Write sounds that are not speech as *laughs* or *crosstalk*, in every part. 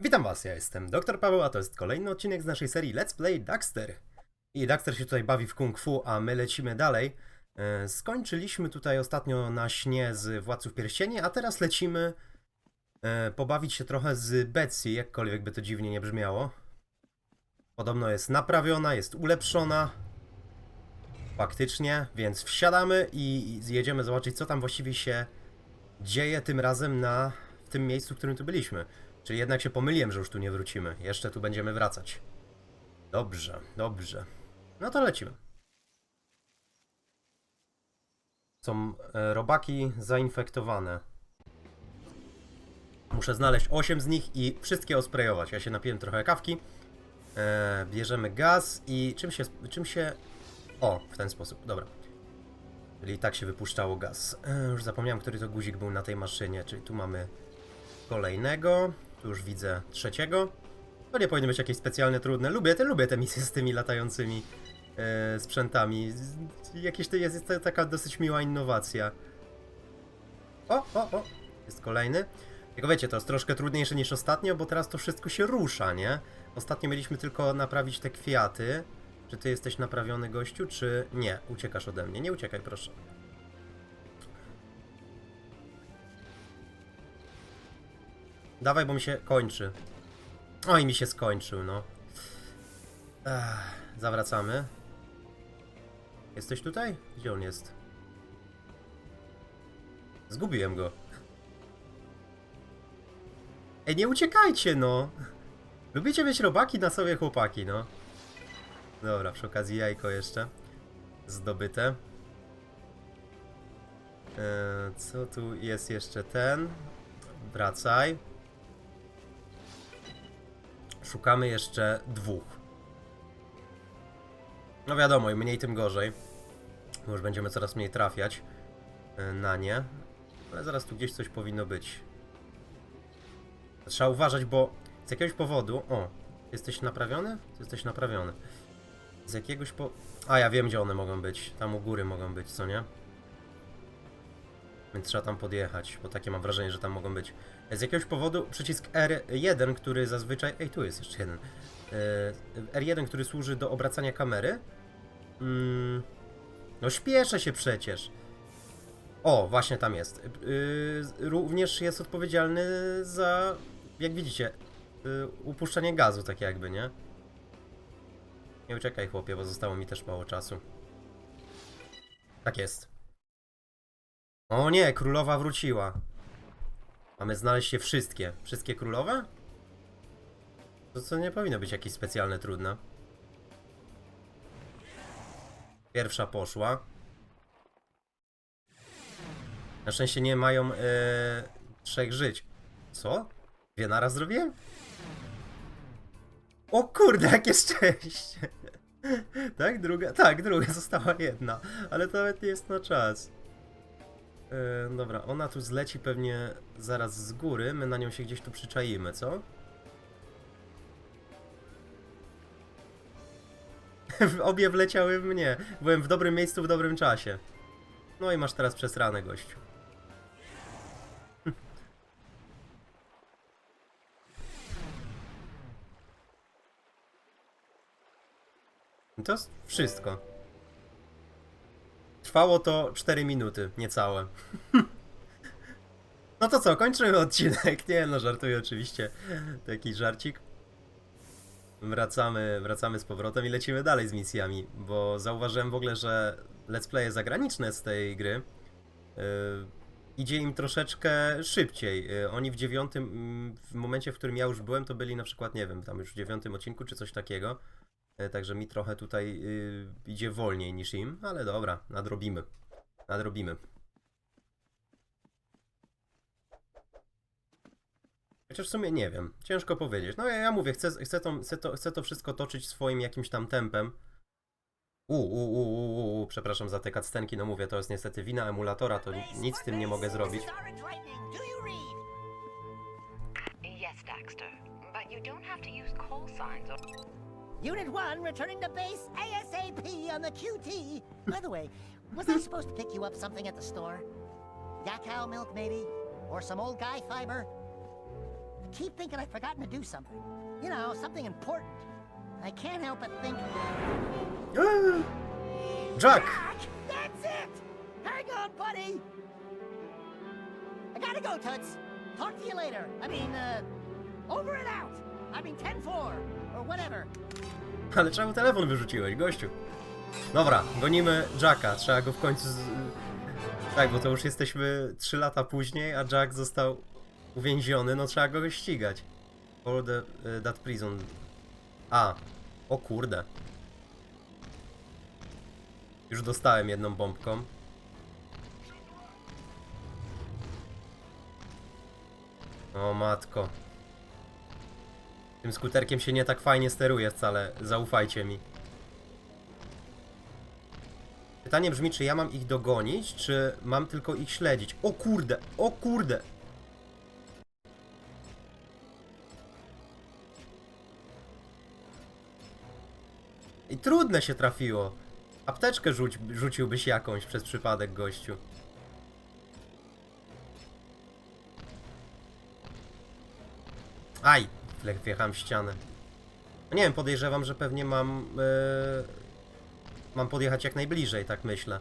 Witam Was, ja jestem Dr. Paweł, a to jest kolejny odcinek z naszej serii Let's Play Daxter. I Daxter się tutaj bawi w kung fu, a my lecimy dalej. E, Skończyliśmy tutaj ostatnio na śnie z Władców Pierścieni, a teraz lecimy e, pobawić się trochę z Betsy, jakkolwiek by to dziwnie nie brzmiało. Podobno jest naprawiona, jest ulepszona. Faktycznie, więc wsiadamy i jedziemy zobaczyć, co tam właściwie się dzieje tym razem na w tym miejscu, w którym tu byliśmy. Czyli jednak się pomyliłem, że już tu nie wrócimy. Jeszcze tu będziemy wracać. Dobrze, dobrze. No to lecimy. Są e, robaki zainfektowane. Muszę znaleźć 8 z nich i wszystkie osprejować. Ja się napiłem trochę kawki. E, bierzemy gaz i czym się, czym się... O, w ten sposób, dobra. Czyli tak się wypuszczało gaz. E, już zapomniałem, który to guzik był na tej maszynie. Czyli tu mamy kolejnego. Tu już widzę trzeciego. To nie powinny być jakieś specjalne trudne. Lubię te, lubię te misje z tymi latającymi e, sprzętami. Jakieś to jest, jest to taka dosyć miła innowacja. O, o, o! Jest kolejny. Tylko wiecie, to jest troszkę trudniejsze niż ostatnio, bo teraz to wszystko się rusza, nie? Ostatnio mieliśmy tylko naprawić te kwiaty. Czy ty jesteś naprawiony, gościu, czy nie? Uciekasz ode mnie. Nie uciekaj, proszę. Dawaj, bo mi się kończy. Oj, mi się skończył, no. Ech, zawracamy. Jesteś tutaj? Gdzie on jest? Zgubiłem go. Ej, nie uciekajcie, no! Lubicie mieć robaki na sobie, chłopaki, no. Dobra, przy okazji jajko jeszcze. Zdobyte. Eee, co tu jest jeszcze ten? Wracaj. Szukamy jeszcze dwóch. No wiadomo, im mniej tym gorzej. Bo Już będziemy coraz mniej trafiać e, na nie. Ale zaraz tu gdzieś coś powinno być. Trzeba uważać, bo z jakiegoś powodu... O, jesteś naprawiony? Jesteś naprawiony. Z jakiegoś po... A, ja wiem, gdzie one mogą być. Tam u góry mogą być, co nie? Więc trzeba tam podjechać, bo takie mam wrażenie, że tam mogą być. Z jakiegoś powodu przycisk R1, który zazwyczaj. Ej, tu jest jeszcze jeden. E, R1, który służy do obracania kamery. Mm, no, śpieszę się przecież. O, właśnie tam jest. Yy, również jest odpowiedzialny za, jak widzicie, yy, upuszczanie gazu, tak jakby, nie? Nie uciekaj, chłopie, bo zostało mi też mało czasu. Tak jest. O nie, królowa wróciła. Mamy znaleźć się wszystkie. Wszystkie królowe? To co nie powinno być jakieś specjalne trudne. Pierwsza poszła. Na szczęście nie mają e, trzech żyć. Co? Dwie naraz zrobiłem? O kurde, jakie szczęście! *laughs* tak, druga, tak, druga *laughs* została jedna, ale to nawet nie jest na czas. E, dobra, ona tu zleci pewnie zaraz z góry, my na nią się gdzieś tu przyczaimy, co? *laughs* Obie wleciały w mnie. Byłem w dobrym miejscu w dobrym czasie. No i masz teraz przesrane, gościu. *laughs* To wszystko. Trwało to 4 minuty, niecałe. *laughs* No to co, kończymy odcinek. Nie no, żartuję oczywiście. Taki żarcik. Wracamy, wracamy z powrotem i lecimy dalej z misjami, bo zauważyłem w ogóle, że let's playe zagraniczne z tej gry yy, idzie im troszeczkę szybciej. Yy, oni w dziewiątym, w momencie, w którym ja już byłem, to byli na przykład, nie wiem, tam już w dziewiątym odcinku czy coś takiego. Yy, także mi trochę tutaj yy, idzie wolniej niż im, ale dobra, nadrobimy. Nadrobimy. Chociaż w sumie nie wiem, ciężko powiedzieć. No ja, ja mówię, chcę, chcę, to, chcę, to, chcę to wszystko toczyć swoim jakimś tam tempem. U, u, u, u, u, przepraszam za te cutscenki, no mówię, to jest niestety wina emulatora, to nic z tym nie mogę zrobić. Yes, Daxter, but you don't have to use call signs or. Unit 1 returning to base ASAP on the QT. By the way, was I supposed to pick you up something at the store? Yakow milk, maybe? Or some old guy fiber? I keep thinking I've forgotten to do something. You know, something important. I can't help but think. *gasps* Jack! Jack! That's it! Hang on, buddy! I gotta go, Toots. Talk to you later. I mean, uh, over and out. I mean, 10 4, or whatever. Ale czemu telefon wyrzuciłeś, gościu? Dobra, gonimy Jacka. Trzeba go w końcu. Z... Tak, bo to już jesteśmy 3 lata później, a Jack został uwięziony. No trzeba go ścigać. For the, y, that prison. A, o kurde. Już dostałem jedną bombką. O matko. Tym skuterkiem się nie tak fajnie steruje wcale, zaufajcie mi. Pytanie brzmi, czy ja mam ich dogonić, czy mam tylko ich śledzić? O kurde, o kurde! I trudne się trafiło. Apteczkę rzuć, rzuciłbyś jakąś przez przypadek, gościu. Aj! Wle- Wjechałem w ścianę. No nie wiem, podejrzewam, że pewnie mam... e, mam podjechać jak najbliżej, tak myślę.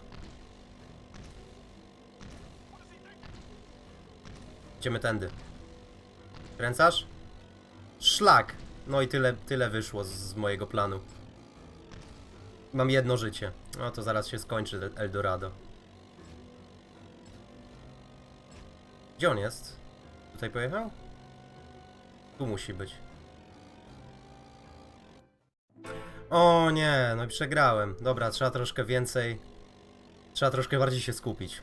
Idziemy tędy. Kręcasz? Szlak! No i tyle, tyle wyszło z, z mojego planu. Mam jedno życie. No to zaraz się skończy Eldorado. Gdzie on jest? Tutaj pojechał? Tu musi być. O nie, no i przegrałem. Dobra, trzeba troszkę więcej. Trzeba troszkę bardziej się skupić.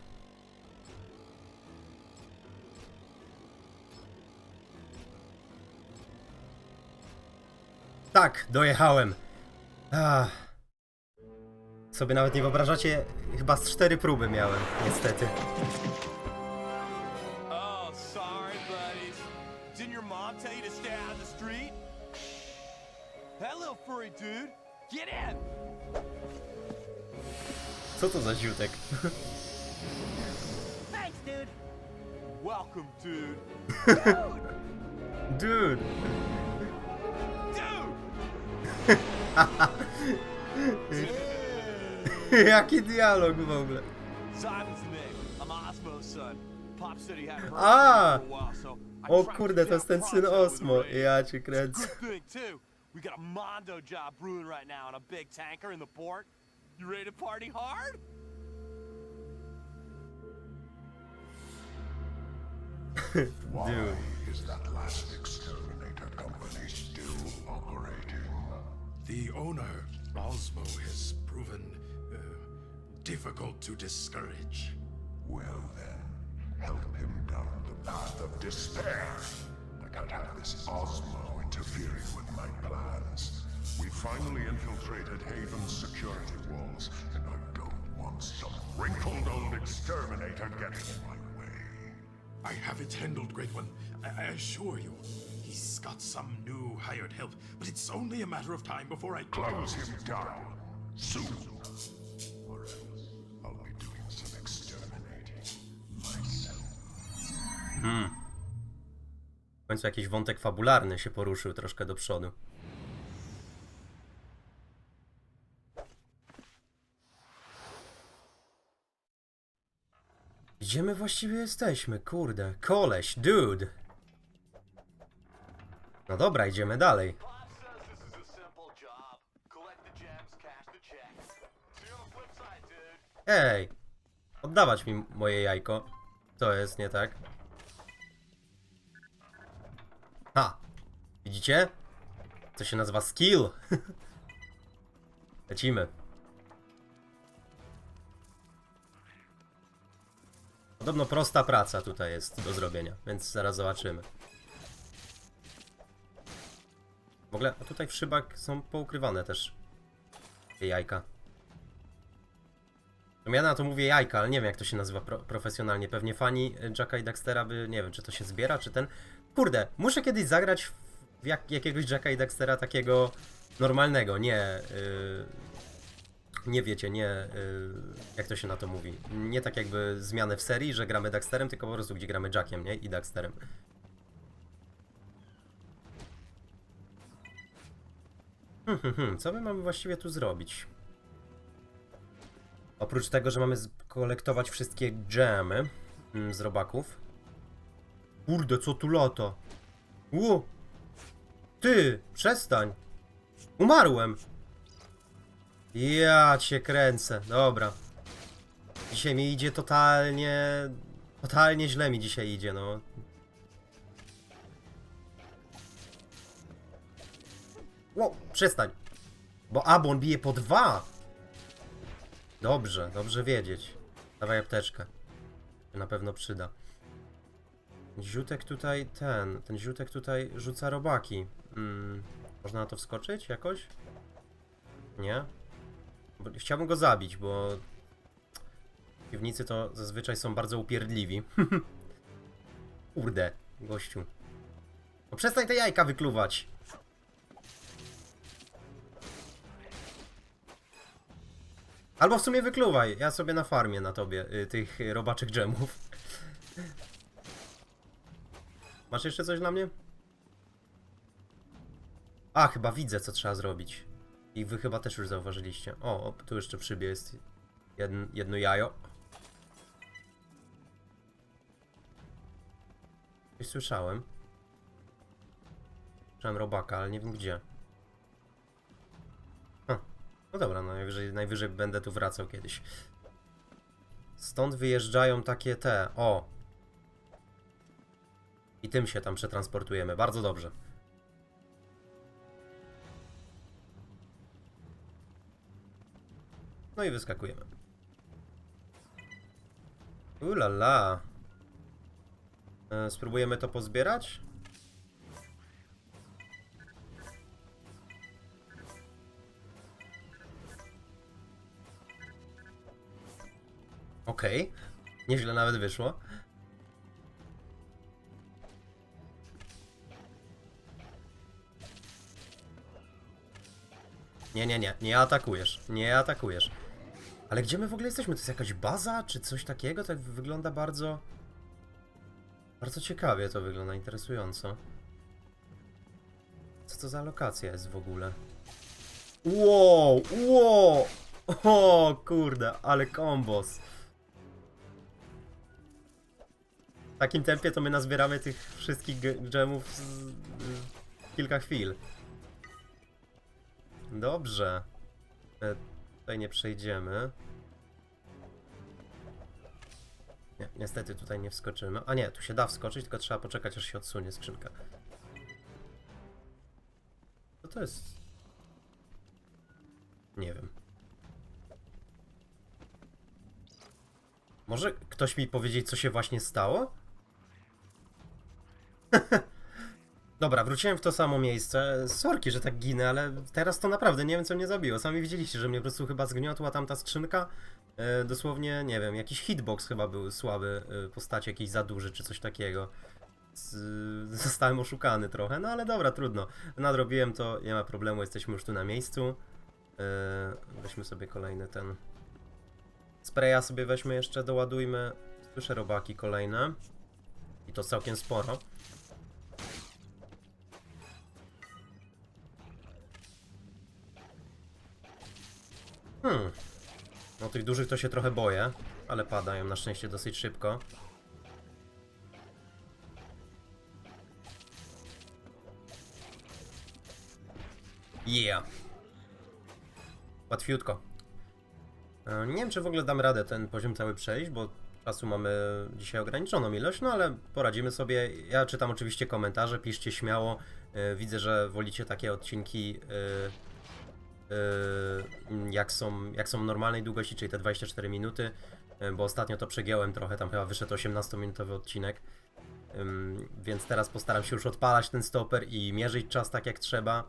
Tak, dojechałem. Ach. Sobie nawet nie wyobrażacie, chyba z cztery próby miałem, niestety. Furry dude, get in! Co to za ziutek? Thanks, dude. Welcome, dude. Dude! Dude! *laughs* Jaki dialog w ogóle. Simon's the name. I'm Osmo's son. Pop said he hadn't heard Ah! from me for a while, so I O kurde, to jest ten syn Osmo. Ja cię a kręcę. good thing, too. We got a Mondo job brewing right now on a big tanker in the port. You ready to party hard? *laughs* Why is that last exterminator company still operating? The owner, Osmo, has proven uh, difficult to discourage. Well then, help him down the path of despair. I can't have this Osmo interfering with my plans. We finally infiltrated Haven's security walls, and I don't want some wrinkled old exterminator getting in my way. I have it handled, Great One. I, I assure you. He's got some new hired help, but it's only a matter of time before I Close him down soon, or else I'll be doing some exterminating myself. W końcu jakiś wątek fabularny się poruszył troszkę do przodu. Gdzie my właściwie jesteśmy? Kurde, koleś, dude. No dobra, idziemy dalej. Ej, oddawać mi moje jajko. Co jest nie tak? Ha! Widzicie? To się nazywa skill. *laughs* Lecimy. Podobno prosta praca tutaj jest do zrobienia, więc zaraz zobaczymy. W ogóle a tutaj w szybach są poukrywane też te jajka. Ja na to mówię jajka, ale nie wiem jak to się nazywa pro profesjonalnie. Pewnie fani Jacka i Daxtera by, nie wiem, czy to się zbiera, czy ten... Kurde, muszę kiedyś zagrać w jak, jakiegoś Jacka i Dextera takiego normalnego, nie... Yy, nie wiecie, nie... Yy, jak to się na to mówi? Nie tak jakby zmianę w serii, że gramy Dexterem, tylko po prostu gdzie gramy Jackiem, nie? I Dexterem. Hmm, hmm, hmm co my mamy właściwie tu zrobić? Oprócz tego, że mamy kolektować wszystkie dżemy mm, z robaków, Kurde, co tu lata? Ło! Ty, przestań! Umarłem! Ja cię kręcę, dobra. Dzisiaj mi idzie totalnie... Totalnie źle mi dzisiaj idzie, no. Ło, przestań. Bo Abon bije po dwa. Dobrze, dobrze wiedzieć. Dawaj apteczkę. Na pewno przyda. Ziutek tutaj, ten, ten ziutek tutaj rzuca robaki. Mm, można na to wskoczyć jakoś? Nie? Bo chciałbym go zabić, bo piwnicy to zazwyczaj są bardzo upierdliwi. *laughs* Kurde, gościu. No przestań te jajka wykluwać. Albo w sumie wykluwaj, ja sobie na farmie na tobie y, tych robaczych dżemów. Masz jeszcze coś dla mnie? A, chyba widzę, co trzeba zrobić. I wy chyba też już zauważyliście. O, tu jeszcze przybie jest jedn, jedno jajo. Coś słyszałem. Słyszałem robaka, ale nie wiem gdzie. A, no dobra, no najwyżej, najwyżej będę tu wracał kiedyś. Stąd wyjeżdżają takie te. O! I tym się tam przetransportujemy. Bardzo dobrze. No i wyskakujemy. Ulala. E, spróbujemy to pozbierać? Okej. Nieźle nawet wyszło. Nie, nie, nie. Nie atakujesz. Nie atakujesz. Ale gdzie my w ogóle jesteśmy? To jest jakaś baza, czy coś takiego? Tak wygląda bardzo... Bardzo ciekawie to wygląda, interesująco. Co to za lokacja jest w ogóle? Wow, wow! *laughs* O kurde, ale kombos. W takim tempie to my nazbieramy tych wszystkich ge- gemów w kilka chwil. Dobrze. E, tutaj nie przejdziemy. Nie, niestety tutaj nie wskoczymy. A nie, tu się da wskoczyć, tylko trzeba poczekać aż się odsunie skrzynka. Co to jest? Nie wiem. Może ktoś mi powiedzieć, co się właśnie stało? *laughs* Dobra, wróciłem w to samo miejsce. Sorki, że tak ginę, ale teraz to naprawdę nie wiem, co mnie zabiło. Sami widzieliście, że mnie po prostu chyba zgniotła tamta skrzynka. E, dosłownie, nie wiem, jakiś hitbox chyba był słaby, e, postacie jakiś za duży, czy coś takiego. Z, *laughs* zostałem oszukany trochę, no ale dobra, trudno. Nadrobiłem to, nie ma problemu, jesteśmy już tu na miejscu. E, weźmy sobie kolejny ten... Spraya sobie weźmy jeszcze, doładujmy. Słyszę robaki kolejne. I to całkiem sporo. Hmm. No tych dużych to się trochę boję, ale padają na szczęście dosyć szybko. Yeah. Łatwiutko. E, Nie wiem, czy w ogóle dam radę ten poziom cały przejść, bo czasu mamy dzisiaj ograniczoną ilość, no ale poradzimy sobie. Ja czytam oczywiście komentarze, piszcie śmiało. E, Widzę, że wolicie takie odcinki e, jak są, jak są normalnej długości, czyli te 24 minuty, yy, bo ostatnio to przegiąłem trochę, tam chyba wyszedł 18-minutowy odcinek, Ym, więc teraz postaram się już odpalać ten stoper i mierzyć czas tak jak trzeba.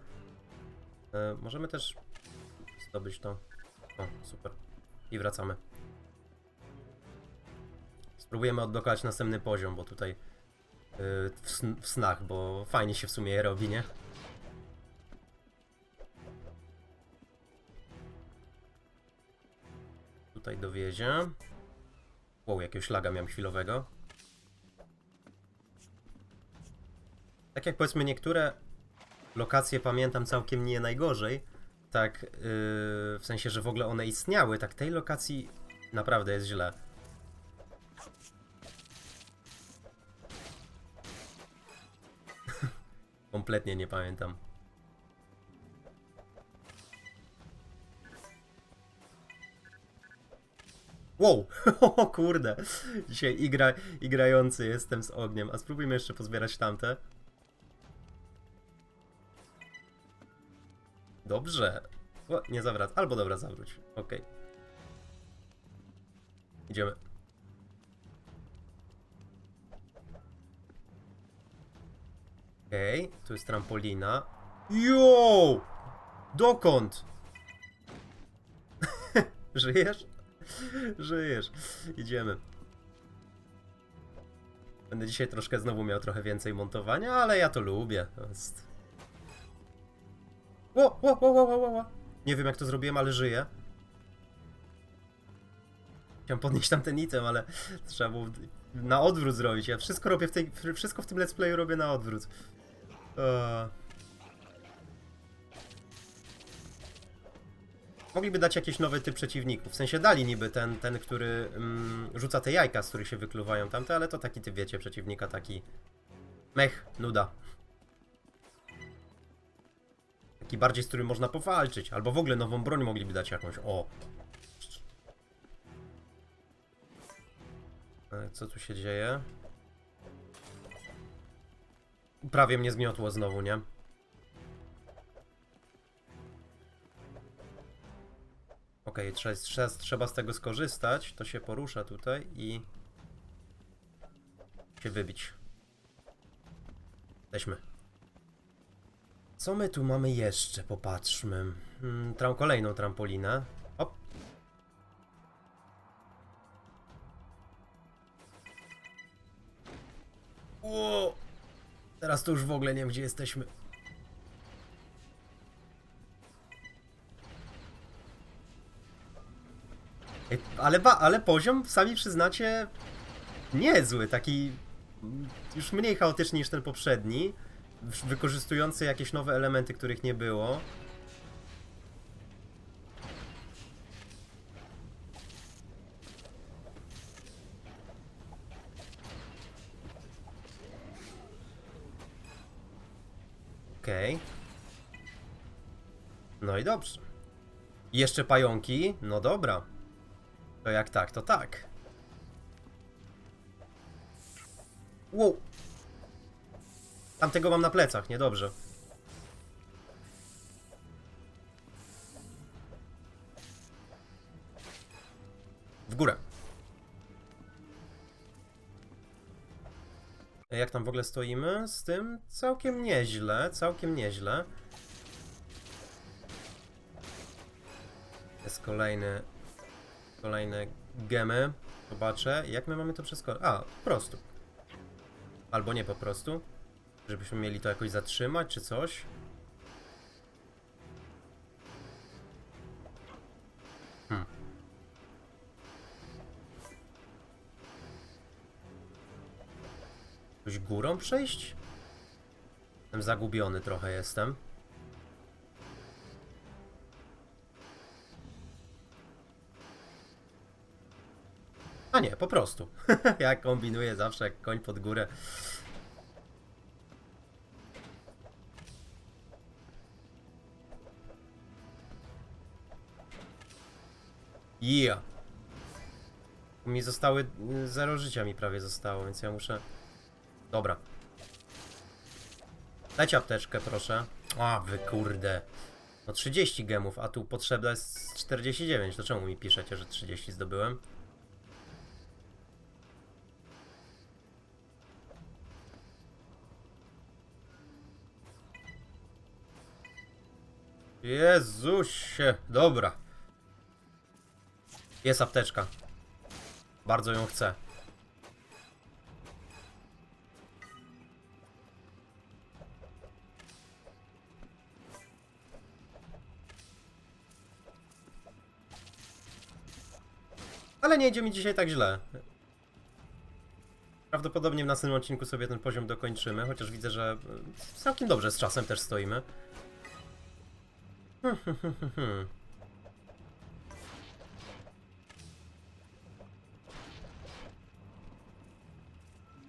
Yy, możemy też zdobyć to. O, super. I wracamy. Spróbujemy odblokować następny poziom, bo tutaj yy, w, sn- w snach, bo fajnie się w sumie robi, nie? Tutaj dowiezie. Wow, jakiegoś laga miałem chwilowego. Tak jak powiedzmy niektóre lokacje pamiętam całkiem nie najgorzej. Tak, yy, w sensie, że w ogóle one istniały, tak tej lokacji naprawdę jest źle. *laughs* Kompletnie nie pamiętam. Wow! *laughs* O kurde! Dzisiaj igra, igrający jestem z ogniem. A spróbujmy jeszcze pozbierać tamte. Dobrze. O, nie zawrac. Albo dobra, zawróć. Okej. Idziemy. Okej, tu jest trampolina. Jo! Dokąd? *laughs* Żyjesz? *laughs* Żyjesz. Idziemy. Będę dzisiaj troszkę znowu miał trochę więcej montowania, ale ja to lubię. To jest... Ło, ło, ło, ło, ło, ło. Nie wiem jak to zrobiłem, ale żyję. Chciałem podnieść tam ten item, ale trzeba było na odwrót zrobić. Ja wszystko robię w tej, wszystko w tym let's playu robię na odwrót. Eee. Mogliby dać jakiś nowy typ przeciwników. W sensie dali niby ten, ten który mm, rzuca te jajka, z których się wykluwają tamte, ale to taki typ, wiecie, przeciwnika taki... Mech, nuda. Taki bardziej, z którym można powalczyć. Albo w ogóle nową broń mogliby dać jakąś. O! E, Co tu się dzieje? Prawie mnie zmiotło znowu, nie? Okej, trzeba, trzeba, trzeba z tego skorzystać. To się porusza tutaj i... się wybić. Weźmy. Co my tu mamy jeszcze? Popatrzmy. Hmm, tram, kolejną trampolinę. Hop. Ło! Teraz to już w ogóle nie wiem, gdzie jesteśmy. Ale, ba, ale poziom, sami przyznacie, niezły, taki już mniej chaotyczny niż ten poprzedni, wykorzystujący jakieś nowe elementy, których nie było. Okej. No i dobrze. Jeszcze pająki? No dobra. To jak tak, to tak. Wow. Tamtego mam na plecach, niedobrze. W górę. Jak tam w ogóle stoimy z tym? Całkiem nieźle, całkiem nieźle. Jest kolejny kolejne gemy. Zobaczę, jak my mamy to przeskoczyć. A, po prostu. Albo nie po prostu. Żebyśmy mieli to jakoś zatrzymać, czy coś. Hmm. Jakoś górą przejść? Jestem zagubiony trochę jestem. A nie, po prostu. *laughs* ja kombinuję zawsze jak koń pod górę. Yeah. Mi zostały... Zero życia mi prawie zostało, więc ja muszę... Dobra. Dajcie apteczkę, proszę. A, wy kurde. No 30 gemów, a tu potrzebna jest 49. To czemu mi piszecie, że 30 zdobyłem? Jezusie, dobra. Jest apteczka. Bardzo ją chcę. Ale nie idzie mi dzisiaj tak źle. Prawdopodobnie w następnym odcinku sobie ten poziom dokończymy, chociaż widzę, że całkiem dobrze z czasem też stoimy. *laughs*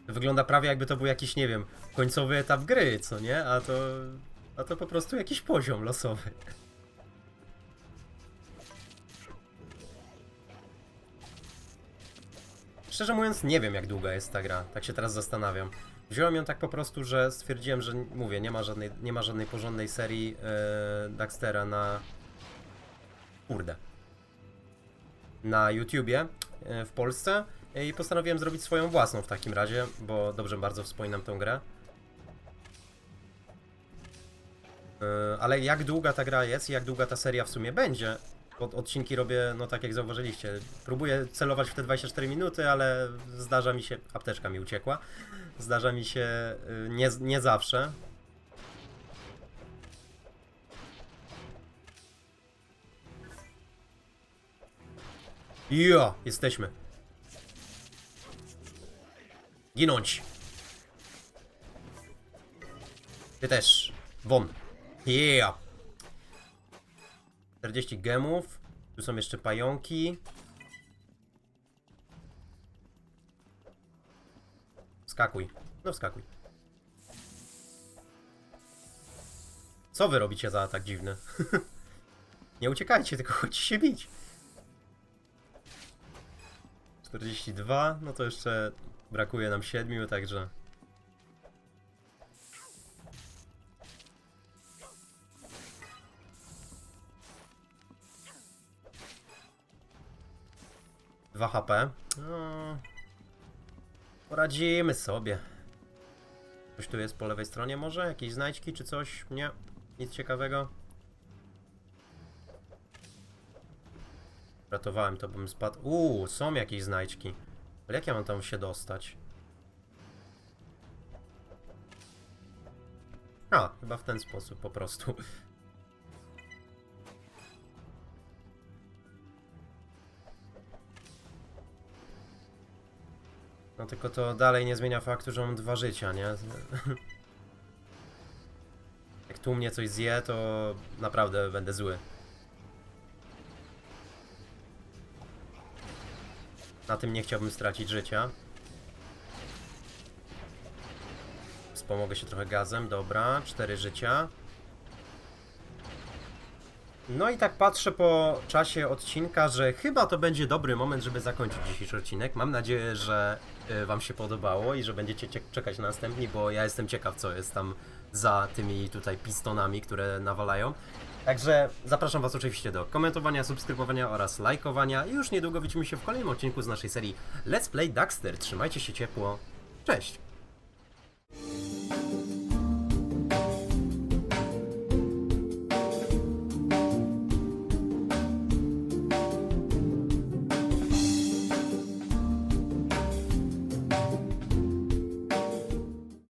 Wygląda prawie jakby to był jakiś, nie wiem, końcowy etap gry, co nie? A to, a to po prostu jakiś poziom losowy. Szczerze mówiąc, nie wiem jak długa jest ta gra. Tak się teraz zastanawiam. Wziąłem ją tak po prostu, że stwierdziłem, że mówię, nie ma żadnej, nie ma żadnej porządnej serii e, Daxtera na. Kurde. Na YouTubie e, w Polsce i postanowiłem zrobić swoją własną w takim razie, bo dobrze bardzo wspominam tą grę. E, Ale jak długa ta gra jest i jak długa ta seria w sumie będzie, od, odcinki robię, no tak jak zauważyliście. Próbuję celować w te 24 minuty, ale zdarza mi się. Apteczka mi uciekła. Zdarza mi się y, nie, nie zawsze. Jo, jesteśmy. Ginąć. Ty też. Won. Yeah. 40 gemów. Tu są jeszcze pająki. Skakuj. No wskakuj. Co wy robicie za atak dziwny? *laughs* Nie uciekajcie, tylko chodźcie się bić. 42, no to jeszcze brakuje nam 7, także... Dwa HP. No, poradzimy sobie. Coś tu jest po lewej stronie może? Jakieś znajdźki czy coś? Nie. Nic ciekawego. Ratowałem to, bym spadł. Uuu, są jakieś znajdźki. Ale jak ja mam tam się dostać? A, chyba w ten sposób po prostu. No tylko to dalej nie zmienia faktu, że mam dwa życia, nie? *laughs* Jak tu mnie coś zje, to naprawdę będę zły. Na tym nie chciałbym stracić życia. Wspomogę się trochę gazem, dobra. Cztery życia. No i tak patrzę po czasie odcinka, że chyba to będzie dobry moment, żeby zakończyć dzisiejszy odcinek. Mam nadzieję, że y, Wam się podobało i że będziecie cie- czekać na następni, bo ja jestem ciekaw, co jest tam za tymi tutaj pistonami, które nawalają. Także zapraszam Was oczywiście do komentowania, subskrybowania oraz lajkowania i już niedługo widzimy się w kolejnym odcinku z naszej serii Let's Play Daxter. Trzymajcie się ciepło. Cześć!